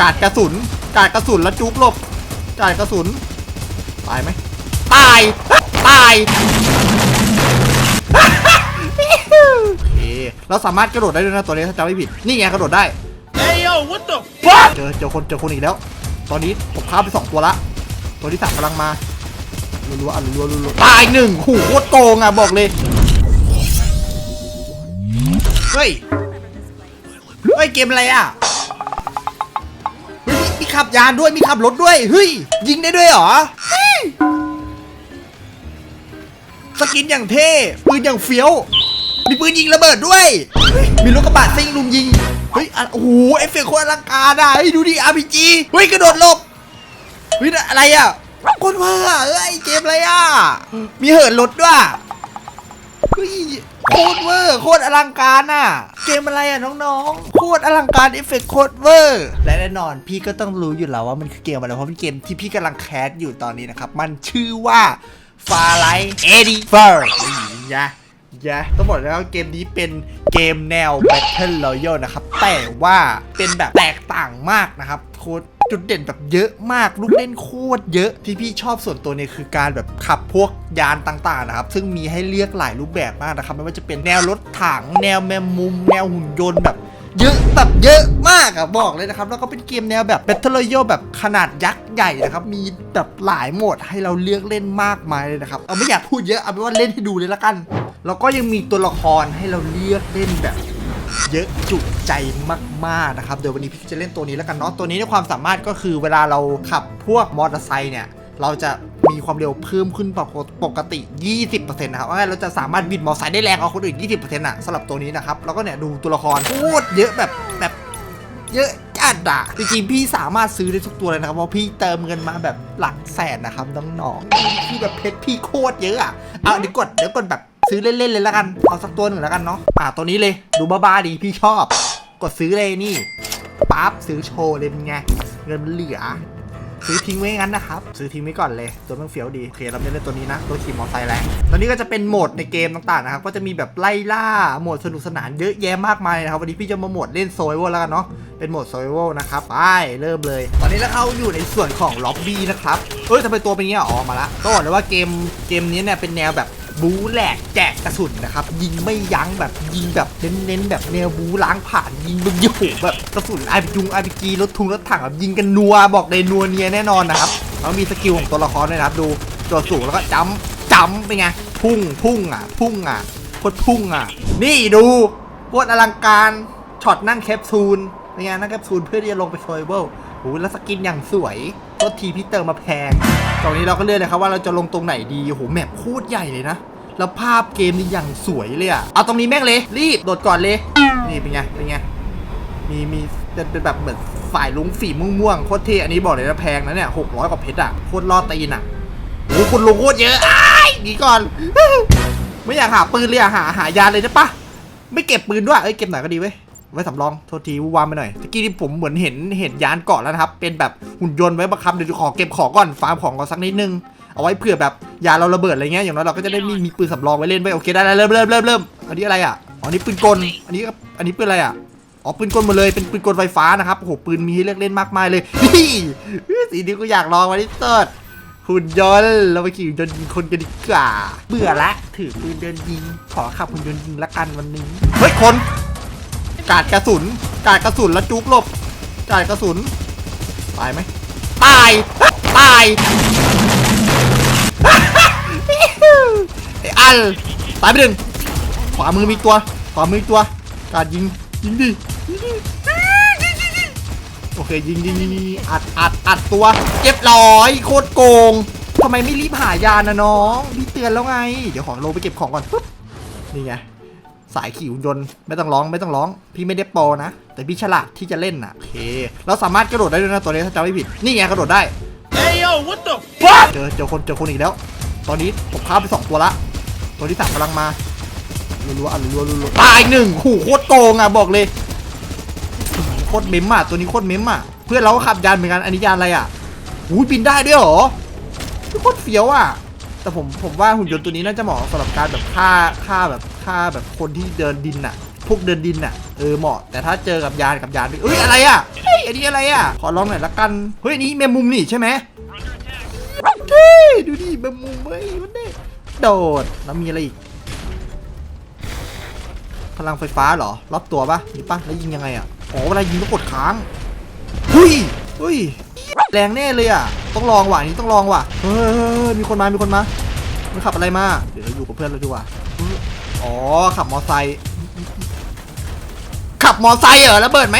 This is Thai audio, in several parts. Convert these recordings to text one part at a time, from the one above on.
กาดกระสุน กาดกระสุนแล้วจุกหลบ กาดกระสุน ตายไหม ตาย ตายโอเคเราสามารถกระโดดได้ด้วยนะตัวนี้ถ้าจำไม่ผิด นี่ไงกระโดดได้ Hey yo, what the เจอเจอคนเจอคนอีกแล้ว ตอนนี้ผมฆ่าไปสองตัวละ ตัวที่สามกำลังมารัวๆอะรัวๆรัวๆตายหนึ่งหูโคตรโกงอะบอกเลย เฮ้ย เฮ้ยเกมอะไรอะเฮ้ยมีมี ขับยานด้วยมีขับรถด้วยเฮ้ยยิงได้ด้วยเหรอเฮ้ยสกินอย่างเท่ปืนอย่างเฟี้ยว มีปืนยิงระเบิดด้วย มีรถกระบะซิ่งลุมยิง เฮ้ยโอ้โหเอฟเฟกต์โคตรอลังการอะเฮ้ยดูดิ RPG เฮ้ยกระโดดหลบเฮ้ยอะไรอะคนว่าเอ้ยเกมอะไรอะ มีเหินรถด้วยเฮ้ย โคตรเวอร์โคตรอลังการอะ เกมอะไรอะน้องๆ โคตรอลังการเอฟเฟกโคตรเวอร์ และแน่นอนพี่ก็ต้องรู้อยู่แล้วว่ามันคือเกมอะไรเพราะเป็นเกมที่พี่กำลังแคสอยู่ตอนนี้นะครับ มันชื่อว่า Far Light 84ยะยะต้องบอกเลยว่าเกมนี้เป็นเกมแนว Battle Royale นะครับ แต่ว่าเป็นแบบแตกต่างมากนะครับโคตร จุดเด่นแบบเยอะมากลูกเล่นโคตรเยอะที่พี่ชอบส่วนตัวเนี่ยคือการแบบขับพวกยานต่างๆนะครับ ซึ่งมีให้เลือกหลายรูปแบบมากนะครับ ไม่ว่าจะเป็นแนวรถถัง แนวแมมมุม แนวหุ่นยนต์แบบเยอะแบบเยอะมากอะบอกเลยนะครับ แล้วก็เป็นเกมแนวแบบ Battle Royale แบบขนาดยักษ์ใหญ่นะครับ มีแบบหลายโหมดให้เราเลือกเล่นมากมายเลยนะครับ เอาไม่อยากพูดเยอะเอาเป็นว่าเล่นให้ดูเลยละกัน แล้วก็ยังมีตัวละครให้เราเลือกเล่นแบบ เยอะจุใจมากๆนะครับเดี๋ยววันนี้พี่จะเล่นตัวนี้แล้วกันเนาะตัวนี้ในความสามารถก็คือเวลาเราขับพวกมอเตอร์ไซค์เนี่ยเราจะมีความเร็วเพิ่มขึ้นปกติ 20%นะครับเราจะสามารถบิดมอเตอร์ไซค์ได้แรงกว่าคนอื่น 20%อะสำหรับตัวนี้นะครับแล้วก็เนี่ยดูตัวละครโคตรเยอะแบบแบบเยอะจัดอะจริงๆพี่สามารถซื้อได้ทุกตัวเลยนะครับเพราะพี่เติมเงินมาแบบหลักแสนนะครับน้องๆพี่แบบเพชรพี่โคตรเยอะอะเอาเดี๋ยวกดเดี๋ยวกดแบบ ซื้อเล่นๆเลยแล้วกัน เอาสักตัวหนึ่งแล้วกันเนาะอ่าตัวนี้เลย ดูบ้าๆดีพี่ชอบ กดซื้อเลยนี่ปั๊บซื้อโชว์เลยเป็นไง เงินเหลือ ซื้อทิ้งไว้งั้นนะครับ ซื้อทิ้งไว้ก่อนเลย ตัวมันเฟี้ยวดี โอเค เราไม่เล่นตัวนี้นะ ตัวขี่มอเตอร์ไซค์แรง ตัวนี้ก็จะเป็นโหมดในเกมต่างๆนะครับ ก็จะมีแบบไล่ล่า โหมดสนุกสนานเยอะแยะมากมายนะครับ วันนี้พี่จะมาโหมดเล่นโซย a l แล้วกันเนาะ เป็นโหมดโซย a l นะครับ ไป เริ่มเลย ตอนนี้เราเข้าอยู่ในส่วนของล็อบบี้นะครับ เอ้ยทำไมตัวเป็นเงี้ยอ๋อ มาละก็บอกเลยว่าเกม เกมนี้เนี่ยเป็นแนวแบบ บู๊แหลกแจกกระสุนนะครับ ยิงไม่ยั้งแบบยิงแบบเน้นๆแบบแนวบู๊ล้างผ่านยิงบึงโยแบบกระสุนไอพีจุงไอพีจีรถทุงรถถังแบบยิงกันนัวบอกเลยนัวเนียแน่นอนนะครับแล้วมีสกิลของตัวละครด้วยนะครับดูโดดสูงแล้วก็จัมป์จัมป์เป็นไงพุ่งพุ่งอะ พุ่งอะโคตรพุ่งอะ นี่ดูโคตรอลังการช็อตนั่งแคปซูลเป็นไงนั่งแคปซูลเพื่อที่จะลงไปโซยเบิลโอ้โหแล้วสกินอย่างสวยตัวทีพี่เติมมาแพง ตรงนี้เราก็เลือกเลยครับว่าเราจะลงตรงไหนดีโหแมปโคตรใหญ่เลยนะ แล้วภาพเกมนี่อย่างสวยเลยอะเอาตรงนี้แม่งเลย รีบโดดก่อนเลย นี่เป็นไง เป็นไง มีมีเป็นเป็นแบบเหมือนฝ่ายลุงฝีม่วงม่งๆโคตรเท่อันนี้บอกเลยนะแพงนะเนี่ยหกร้อยกว่าเพชรอะโคตรล่อตีนอะโอ้โหคนลงโคตรเยอะอ้หนีก่อน ไม่อยากหาปืนเลยอะหาหายาเลยได้ปะไม่เก็บปืนด้วย เอ้ยเก็บหน่อยก็ดีเว้ย ไว้สำรอง โทษทีวูวามไปหน่อยตะกี้ที่ผมเหมือนเห็นเห็นยานเกาะแล้วนะครับ เป็นแบบหุ่นยนต์ไว้บังคับเดี๋ยวขอเก็บของก่อนฟาร์มของก่อนสักนิดนึง เอาไว้เผื่อแบบยาเราระเบิดอะไรเงี้ย อย่างน้อยเราก็จะได้มีมีปืนสำรองไว้เล่นไว้โอเคได้แล้วเริ่มเริ่มเริ่มเริ่มอันนี้อะไรอะอ๋อนี่ปืนกล อันนี้ก็อันนี้ปืนอะไรอะ อ๋อปืนกลหมดเลย เป็นปืนกลไฟฟ้านะครับโอ้โหปืนมีให้เลือกเล่นมากมายเลยนี่สีนี้ก็อยากลองมาที่สุดหุ่นยนต์เราไปขี่หุ่นยนต์ยิงคนกันดีกว่า เบื่อละถือปืนเดินยิง ขอขับหุ่นยนต์ยิงละกันวันนี้ เฮ้ยคน กาดกระสุน กาดกระสุนแล้วจุกหลบ กาดกระสุน ตายไหมตาย ตายไอ้อันตายไปหนึ่งขวามือมีตัว ขวามือมีตัว กาดยิง ยิงดิโอเคยิงยิงยิงยิงอัดอัดอัดตัว เจ็บร้อย โคตรโกงทำไมไม่รีบหายานะน้องพี่เตือนแล้วไง เดี๋ยวขอลงไปเก็บของก่อนปุ๊บนี่ไง สายขี่หุ่นยนต์ไม่ต้องร้องไม่ต้องร้อง พี่ไม่ได้โปรนะ แต่พี่ฉลาดที่จะเล่นน่ะโอเค เราสามารถกระโดดได้ด้วยนะตัวนี้ถ้าจำไม่ผิด นี่ไงกระโดดได้ Hey yo, what the เจอเจอคนเจอคนอีกแล้ว ตอนนี้ผมฆ่าไปสองตัวละ ตัวที่สามกำลังมารัวๆอะรัวๆรัวๆตายหนึ่งหูโคตรโกงอะบอกเลยโคตรเม้มอะตัวนี้โคตรเม้มอะเพื่อนเราก็ขับยานเหมือนกันอันนี้ยานอะไรอะหูยบินได้ด้วยเหรอโคตรเฟี้ยวอะแต่ผมผมว่าหุ่นยนต์ตัวนี้น่าจะเหมาะสำหรับการแบบฆ่าฆ่าแบบ ฆ่าแบบคนที่เดินดินอะพวกเดินดินอะเออเหมาะ แต่ถ้าเจอกับยานกับยานเอ้ยอะไรอะเฮ้ยอันนี้อะไรอะขอลองหน่อยละกัน เฮ้ยอันนี้แมงมุมนี่ใช่ไหมเฮ้ยดูดิแมงมุมเฮ้ยมันได้โดดแล้วมีอะไรอีก พลังไฟฟ้าเหรอรอบตัวปะนี่ปะแล้วยิงยังไงอะอ๋อเวลายิงต้องกดค้างหุยหุยแรงแน่เลยอะ ต้องลองว่ะนนี้ต้องลองว่ะ เฮ้ยมีคนมา มีคนมา มันขับอะไรมา เดี๋ยวเราอยู่กับเพื่อนเราดีกว่า อ๋อ ขับมอไซค์ ขับมอไซค์เหรอระเบิดไหม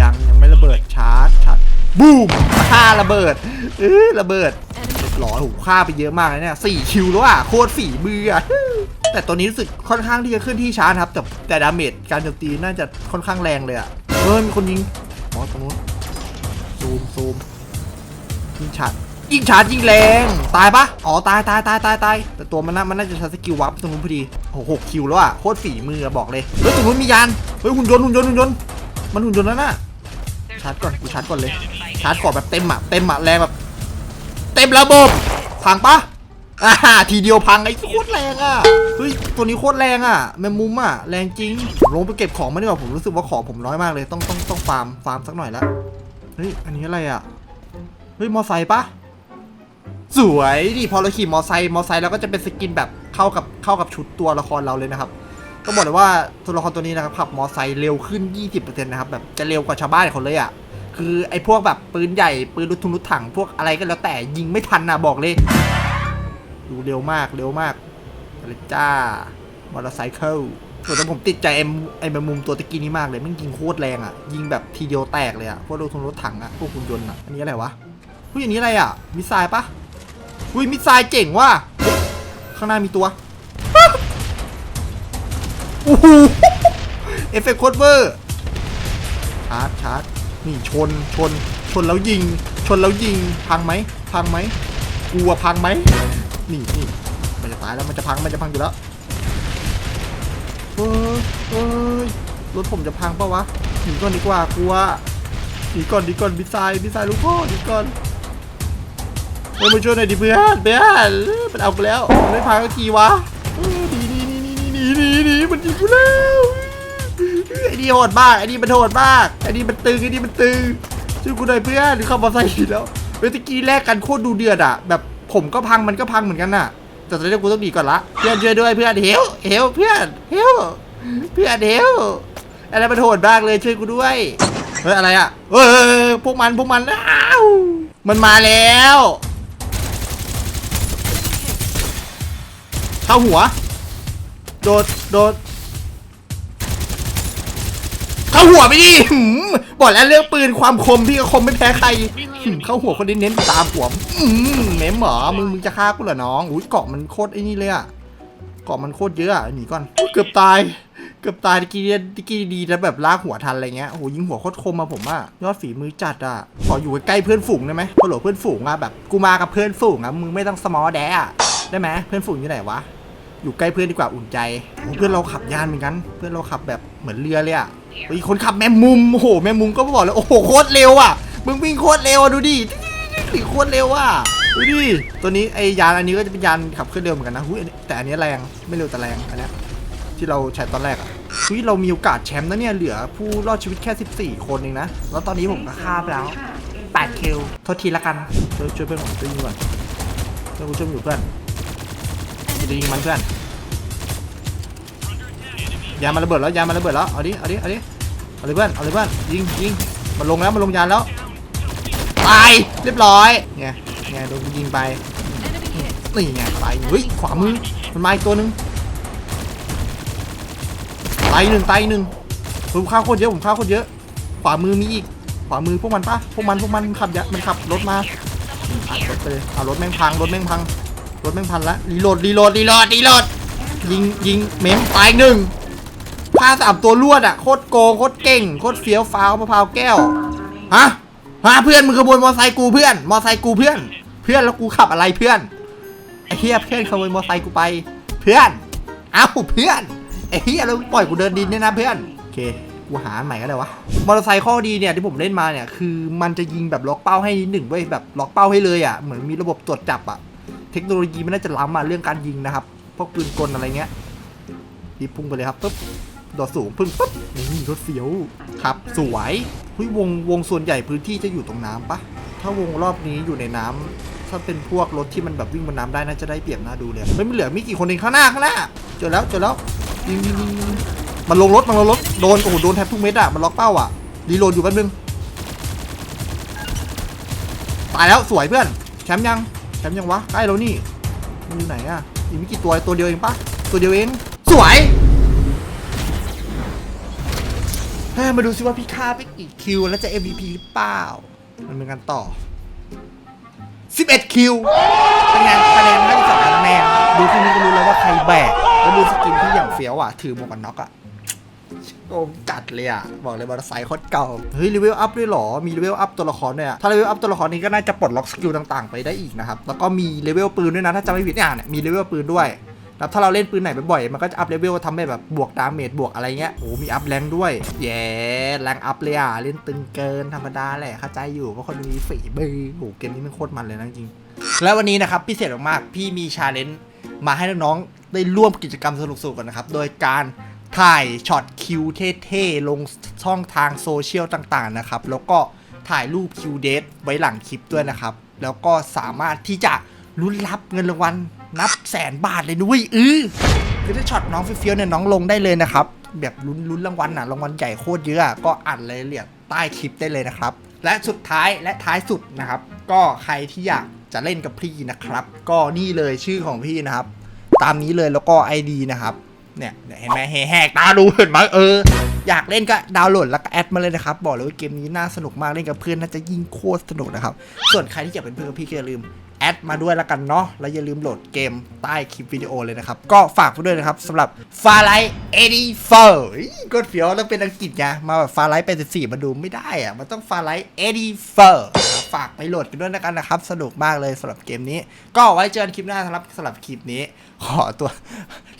ยังยังไม่ระเบิดชาร์จชาร์จบูมฆ่าระเบิดเออระเบิดเรียบร้อยโอ้โหฆ่าไปเยอะมากเลยเนี่ยสี่คิวแล้วอะโคตรฝีมืออะแต่ตัวนี้รู้สึกค่อนข้างที่จะขึ้นที่ช้านะครับ แต่แต่ดาเมจการโจมตีน่าจะค่อนข้างแรงเลยอะเฮ้ยมีคนยิงอ๋อตรงนู้นซูมซูมยิงชาร์จ ยิงชาร์จยิงแรง ตายปะอ๋อตายตายตายตายตายแต่ตัวมันน่ามันน่าจะใช้สกิลวับตรงนู้นพอดีโอ้โหหกคิวแล้วอะโคตรฝีมืออะบอกเลยเฮ้ยตรงนู้นมียานเฮ้ยหุ่นยนต์หุ่นยนต์หุ่นยนต์มันหุ่นยนต์แล้วน่ะชาร์จก่อนกูชาร์จก่อนเลยชาร์จก่อนแบบเต็มอะเต็มอะแรงแบบเต็มระบบพังปะอ่าทีเดียวพังไอ้โคตรแรงอะเฮ้ยตัวนี้โคตรแรงอะแมมมุมอะแรงจริงผมลงไปเก็บของมาดีกว่าผมรู้สึกว่าของผมน้อยมากเลยต้องต้องต้องฟาร์มฟาร์มสักหน่อยละเฮ้ยอันนี้อะไรอะเฮ้ยมอไซค์ปะ สวยดิพอเราขี่มอไซค์มอไซค์เราก็จะเป็นสกินแบบเข้ากับเข้ากับชุดตัวละครเราเลยนะครับก็บอกเลยว่าตัวละครตัวนี้นะครับขับมอไซค์เร็วขึ้น 20%นะครับแบบจะเร็วกว่าชาวบ้านเขาเลยอะคือไอ้พวกแบบปืนใหญ่ปืนรถทุนรถถังพวกอะไรก็แล้วแต่ยิงไม่ทันนะบอกเลยดูเร็วมากเร็วมากอะไรจ้ามอเตอร์ไซค์ส่วนตัวผมติดใจไอ้ไอ้แมมุมตัวตะกี้นี้มากเลยมันยิงโคตรแรงอะยิงแบบทีเดียวแตกเลยอะพวกรถทุนรถถังอะพวกหุ่นยนต์อะอันนี้อะไรวะเฮ้ยอันนี้อะไรอะมิสไซล์ปะ อุ้ยมิสไซล์เจ๋งว่ะข้างหน้ามีตัวโอ้โหเอฟเฟกต์โคตรเวอร์ชาร์จชาร์จนี่ชนชนชนแล้วยิง ชนแล้วยิงพังไหมพังไหมกลัวพังไหมนี่นี่มันจะตายแล้วมันจะพังมันจะพังอยู่แล้วเฮ้ยเฮ้ยรถผมจะพังปะวะหนีก่อนดีกว่ากลัวหนีก่อนดีก่อนบิสไซด์บิสไซด์ลูกพ่อหนีก่อน เฮ้ยมาช่วยหน่อยดิเพื่อนเพื่อนมันเอาไปแล้วมันไม่พังกทีวะเออหนีหนีหนีหนีหนีหนีมันยิงกูแล้วไอ้นี่โหดมากไอ้นี่มันโหดมากไอ้นี่มันตึงไอ้นี่มันตึงช่วยกูหน่อยเพื่อนหรือเข้ามาใส่ผิดแล้วเมื่อกี้แลกกันโคตรดูเดือดอะ แบบผมก็พังมันก็พังเหมือนกันน่ะแต่ตอนนี้กูต้องหนีก่อนละเพื่อนช่วยด้วยเพื่อนเฮลเฮลเพื่อนเฮลเพื่อนเฮลอะไรมันโหดมากเลยช่วยกูด้วยเฮ้ยอะไรอะเฮ้ยพวกมันพวกมันอ้าวมันมาแล้ว เข้าหัว โดด โดด เข้าหัวไปดิหืมบอกแล้วเรื่องปืนความคมพี่ก็คมไม่แพ้ใครหืมเข้าหัวคนนี้เน้นตามหัวอืมเม้มเหรอมึงมึงจะฆ่ากูเหรอน้อง อุ้ยเกาะมันโคตรไอ้นี่เลยอะเกาะมันโคตรเยอะอะหนีก่อนอุ๊ยเกือบตาย เกือบตายตะกี้ดีตะกี้ดีแล้วแบบลากหัวทันอะไรเงี้ย โอ้โหยิงหัวโคตรคมมาผมอะยอดฝีมือจัดอะขออยู่ใกล้ๆเพื่อนฝูงได้ไหมฮัลโหลเพื่อนฝูงอะแบบ กูมากับเพื่อนฝูงอะมึงไม่ต้องสมอแดะได้ไหมเพื่อนฝูงอยู่ไหนวะ อยู่ใกล้เพื่อนดีกว่าอุ่นใจโอ้เพื่อนเราขับยานเหมือนกัน เพื่อนเราขับแบบเหมือนเรือเลยอะเฮ้ยคนขับแมมมุมโอ้โหแมมมุมก็บอกเลยโอ้โหโคตรเร็วอะมึงวิ่งโคตรเร็วอะดูดิดิโคตรเร็วอะดูดิตัวนี้ไอยานอันนี้ก็จะเป็นยานขับเคลื่อนเร็วเหมือนกันนะหุ้ยอันนี้แต่อันนี้แรงไม่เร็วแต่แรงอันเนี้ยที่เราใช้ตอนแรกอะหุ้ยเรามีโอกาสแชมป์นะเนี่ยเหลือผู้รอดชีวิตแค่ 14 คนเองนะแล้วตอนนี้ผมก็ฆ่าไปแล้ว8คิวโทษทีละกันช่วยช่วยเพื่อนผมช่วยยิงก่อนช่วยกูช่วยมึงอยู่เพื่อนจะยิงมันเพื่อน ยามันระเบิดแล้วยามันระเบิดแล้วเอาดิเอาดิเอาดิเอาเลยเพื่อนเอาเลยเพื่อนยิงยิงมันลงแล้วมันลงยานแล้วตายเรียบร้อยไงไงโดนยิงไปนี่ไงตายเฮ้ยขวามือมันมาอีกตัวนึงตายหนึ่งตายหนึ่งผมฆ่าโคตรเยอะผมฆ่าโคตรเยอะขวามือมีอีกขวามือพวกมันปะพวกมันพวกมันขับยะมันขับรถมาอัดรถไปเลยเอารถแม่งพังรถแม่งพังรถแม่งพันละรีโหลดรีโหลดรีโหลดรีโหลดยิงยิงเมมตายหนึ่ง ฆ่าสามตัวรวดอะโคตรโกงโคตรเก่งโคตรเฟี้ยวฟ้าวมะพร้าวแก้วฮะฮะเพื่อนมึงขโมยมอไซค์กูเพื่อน มอไซค์กูเพื่อน เพื่อนแล้วกูขับอะไรเพื่อนไอ้เฮียเพื่อนขโมยมอไซค์กูไป เพื่อนเอ้าเพื่อนไอ้เฮียแล้วปล่อยกูเดินดินเนี่ยนะเพื่อนโอเคกูหาใหม่ก็ได้วะมอเตอร์ไซค์ข้อดีเนี่ยที่ผมเล่นมาเนี่ยคือมันจะยิงแบบล็อกเป้าให้นิดหนึ่งเว้ยแบบล็อกเป้าให้เลยอะเหมือนมีระบบตรวจจับอะเทคโนโลยีมันน่าจะล้ำมาเรื่องการยิงนะครับพวกปืนกลอะไรเงี้ยรีบพุ่งไปเลยครับปุ๊บ โดดสูงพึ่งปุ๊บนี่รถเฟี้ยวครับ สวยเฮ้ยวงวงส่วนใหญ่พื้นที่จะอยู่ตรงน้ำปะถ้าวงรอบนี้อยู่ในน้ำถ้าเป็นพวกรถที่มันแบบวิ่งบนน้ำได้น่าจะได้เปรียบน่าดูเลยเฮ้ยมันเหลือมีกี่คนเองข้างหน้าข้างหน้าเจอแล้วเจอแล้วยิงยิงยิงยิงมันลงรถมันลงรถโดนโอ้โหโดนแทบทุกเม็ดอะมันล็อกเป้าอะรีโหลดอยู่แป๊บนึงตายแล้วสวยเพื่อนแชมป์ยังแชมป์ยังวะใกล้แล้วนี่มันอยู่ไหนอะอีกไม่กี่ตัวตัวเดียวเองปะตัวเดียวเองสวย มาดูซิว่าพี่ฆ่าไปกี่คิว แล้วจะ MVP หรือเปล่า มันเป็นกันต่อ 11 คิว เป็นไงคะแนนให้สองคะแนนดูทีนี้ก็รู้แล้วว่าใครแบก แล้วดูสกินที่อย่างเฟี้ยวอะ ถือหมวกกันน็อกอะโอมจัดเลยอะ บอกเลยมอเตอร์ไซค์โคตรเก่า เฮ้ยเลเวลอัพด้วยเหรอ มีเลเวลอัพตัวละครด้วยอะ ถ้าเลเวลอัพตัวละครนี้ก็น่าจะปลดล็อกสกิลต่างๆ ไปได้อีกนะครับ แล้วก็มีเลเวลปืนด้วยนะ ถ้าจำไม่ผิดเนี่ยเนี่ยมีเลเวลปืนด้วย แล้วถ้าเราเล่นปืนไหนบ่อยๆมันก็จะอัพเลเวลทำให้แบบบวกดาเมจบวกอะไรเงี้ยโอ้มีอัพแรงด้วยแย่แรงอัพเลยอะเล่นตึงเกินธรรมดาแหละเข้าใจอยู่ว่าคนมีฝีมือโอ้เกมนี้มันโคตรมันเลยนะจริงแล้ววันนี้นะครับพิเศษมากๆพี่มีชาเลนจ์มาให้น้องๆได้ร่วมกิจกรรมสนุกๆกันนะครับ โดยการถ่ายช็อตคิวเท่ๆลงช่องทางโซเชียลต่างๆนะครับ แล้วก็ถ่ายรูปคิวเดทไว้หลังคลิปด้วยนะครับ แล้วก็สามารถที่จะลุ้นรับเงินรางวัล นับแสนบาทเลยนุ้ยเออคือถ้าช็อตน้องเฟี้ยวๆเนี่ยน้องลงได้เลยนะครับ แบบลุ้นลุ้นรางวัลน่ะรางวัลใหญ่โคตรเยอะก็อ่านรายละเอียดใต้คลิปได้เลยนะครับ และสุดท้ายและท้ายสุดนะครับ ก็ใครที่อยากจะเล่นกับพี่นะครับ ก็นี่เลยชื่อของพี่นะครับ ตามนี้เลยแล้วก็ ID นะครับเนี่ยเห็นไหมแหกตาดูเห็นไหมเออ อยากเล่นก็ดาวน์โหลดแล้วก็แอดมาเลยนะครับ บอกเลยว่าเกมนี้น่าสนุกมากเล่นกับเพื่อนน่าจะยิ่งโคตรสนุกนะครับ ส่วนใครที่อยากเป็นเพื่อนกับพี่ก็อย่าลืม แอดมาด้วยละกันเนาะแล้วอย่าลืมโหลดเกมใต้คลิปวิดีโอเลยนะครับ ก็ฝากไว้ด้วยนะครับสำหรับ Far Light 84กดเฟียวแล้วเป็นอังกฤษไงมาแบบ Far Light 84มาดูไม่ได้อะมันต้อง Far Light 84นะครับ ฝากไปโหลดกันด้วยแล้วกันนะครับ สนุกมากเลยสำหรับเกมนี้ ก็ไว้เจอกันคลิปหน้าสำหรับสำหรับคลิปนี้ ขอตัว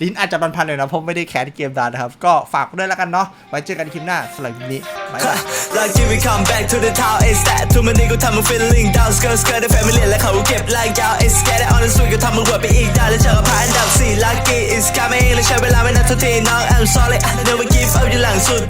ลิ้นอาจจะพันๆหน่อยนะเพราะไม่ได้แคสเกมดานนะครับ ก็ฝากด้วยแล้วกันเนาะไว้เจอกันคลิปหน้าสำหรับคลิปนี้บายบาย Like till we come back to the town is that ทุกมันนี้กูทำมึง feeling down Skirt skirt ในแฟมิลี่และเขาเก็บลายยาว It's get it on the street กูทำมึงเวิร์ดไปอีกได้และเจอกับผ่านอันดับสี่ Lucky is coming และใช้เวลาไม่นานทุกทีน้อง I'm sorry I never give up อยู่หลังสุด